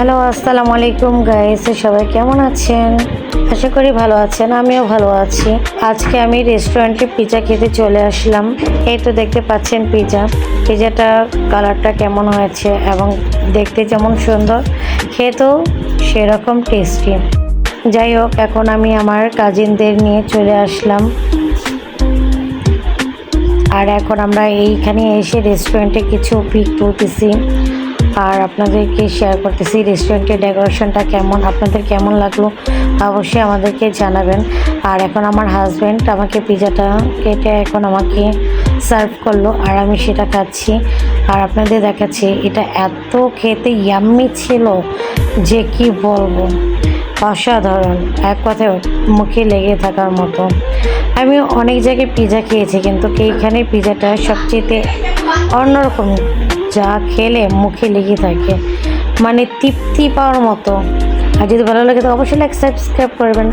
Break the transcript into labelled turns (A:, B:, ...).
A: Hello, আসসালামু আলাইকুম guys সবাই কেমন আছেন? আশা করি ভালো আছেন, আমিও ভালো আছি। আজকে আমি রেস্টুরেন্টে পিৎজা খেতে চলে আসলাম। এই তো দেখতে পাচ্ছেন পিৎজা পিৎজাটা কালারটা কেমন হয়েছে এবং দেখতে যেমন সুন্দর, খেতেও সেরকম টেস্টি যাই হোক, এখন আমি আমার কাজিনদের নিয়ে চলে আসলাম। আর এখন আমরা এইখানে এসে রেস্টুরেন্টে কিছু পিক তুলতেছি আর আপনাদেরকে শেয়ার করতেছি রেস্টুরেন্টের ডেকোরেশনটা কেমন, আপনাদের কেমন লাগল অবশ্যই আমাদেরকে জানাবেন। আর এখন আমার হাজব্যান্ড আমাকে পিজাটা কেটে এখন আমাকে সার্ভ করল আর আমি সেটা খাচ্ছি। আর আপনাদের দেখাচ্ছি, এটা এত খেতে ইয়াম্মি ছিল যে কি বলব? অসাধারণ, এক কথায় মুখে লেগে থাকার মতো। আমি অনেক জায়গায় পিজা খেয়েছি, কিন্তু এইখানে পিজাটা সবচেয়ে অন্যরকম। যা খেলে মুখে লেগে থাকে। মানে তৃপ্তি পাওয়ার মতো। আর যদি ভালো লাগে তো অবশ্যই লাইক সাবস্ক্রাইব করবেন।